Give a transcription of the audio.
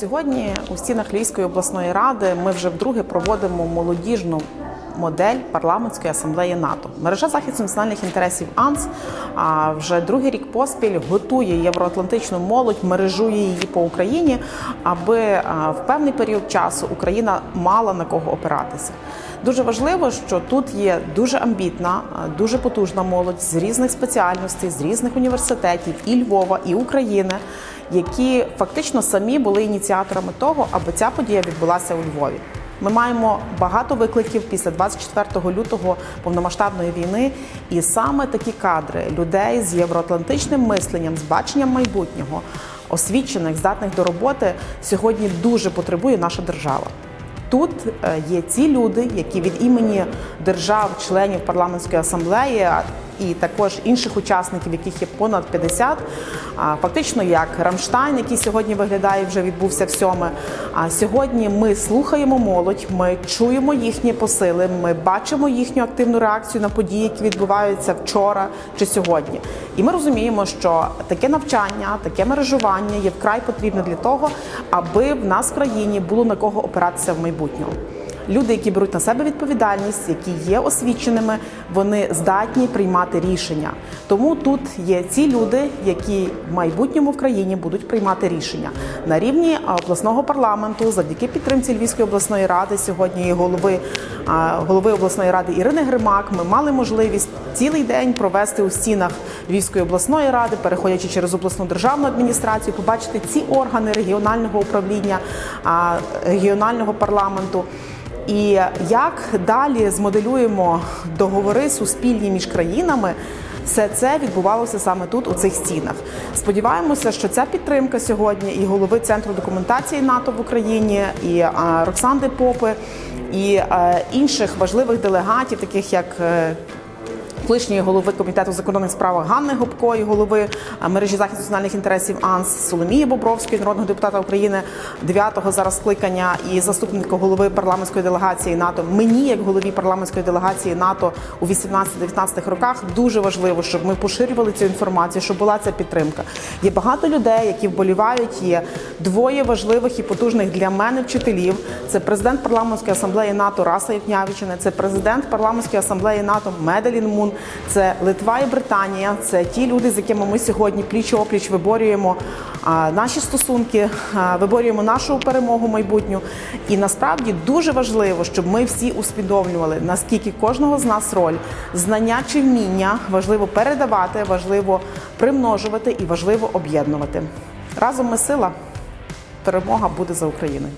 Сьогодні у стінах Львівської обласної ради ми вже вдруге проводимо молодіжну модель парламентської асамблеї НАТО. Мережа захисту національних інтересів АНС вже другий рік поспіль готує євроатлантичну молодь, мережує її по Україні, аби в певний період часу Україна мала на кого опиратися. Дуже важливо, що тут є дуже амбітна, дуже потужна молодь з різних спеціальностей, з різних університетів і Львова, і України які фактично самі були ініціаторами того, аби ця подія відбулася у Львові. Ми маємо багато викликів після 24 лютого повномасштабної війни, і саме такі кадри людей з євроатлантичним мисленням, з баченням майбутнього, освічених, здатних до роботи, сьогодні дуже потребує наша держава. Тут е, є ці люди, які від імені держав-членів парламентської асамблеї і також інших учасників, яких є понад 50, а, фактично як Рамштайн, який сьогодні виглядає, вже відбувся в сьоме. А сьогодні ми слухаємо молодь, ми чуємо їхні посили, ми бачимо їхню активну реакцію на події, які відбуваються вчора чи сьогодні. І ми розуміємо, що таке навчання, таке мережування є вкрай потрібне для того, аби в нас в країні було на кого опиратися в майбутньому. Люди, які беруть на себе відповідальність, які є освіченими, вони здатні приймати рішення. Тому тут є ці люди, які в майбутньому в країні будуть приймати рішення на рівні обласного парламенту, завдяки підтримці Львівської обласної ради сьогодні голови, голови обласної ради Ірини Гримак. Ми мали можливість цілий день провести у стінах Львівської обласної ради, переходячи через обласну державну адміністрацію, побачити ці органи регіонального управління, регіонального парламенту. І як далі змоделюємо договори суспільні між країнами, все це відбувалося саме тут, у цих стінах. Сподіваємося, що ця підтримка сьогодні і голови центру документації НАТО в Україні, і Роксанди Попи, і е, інших важливих делегатів, таких як. Е, колишньої голови комітету закордонних справах Ганни Гопко і голови мережі захисту національних інтересів АНС Соломії Бобровської, народного депутата України 9-го зараз скликання і заступника голови парламентської делегації НАТО. Мені, як голові парламентської делегації НАТО у 18-19 роках, дуже важливо, щоб ми поширювали цю інформацію, щоб була ця підтримка. Є багато людей, які вболівають. Є двоє важливих і потужних для мене вчителів. Це президент парламентської асамблеї НАТО Раса Євнявічина, це президент парламентської асамблеї НАТО Медалін Мун, це Литва і Британія. Це ті люди, з якими ми сьогодні пліч опліч виборюємо наші стосунки, виборюємо нашу перемогу майбутню. І насправді дуже важливо, щоб ми всі усвідомлювали, наскільки кожного з нас роль знання чи вміння важливо передавати, важливо примножувати і важливо об'єднувати. Разом ми сила. Перемога буде за Україною.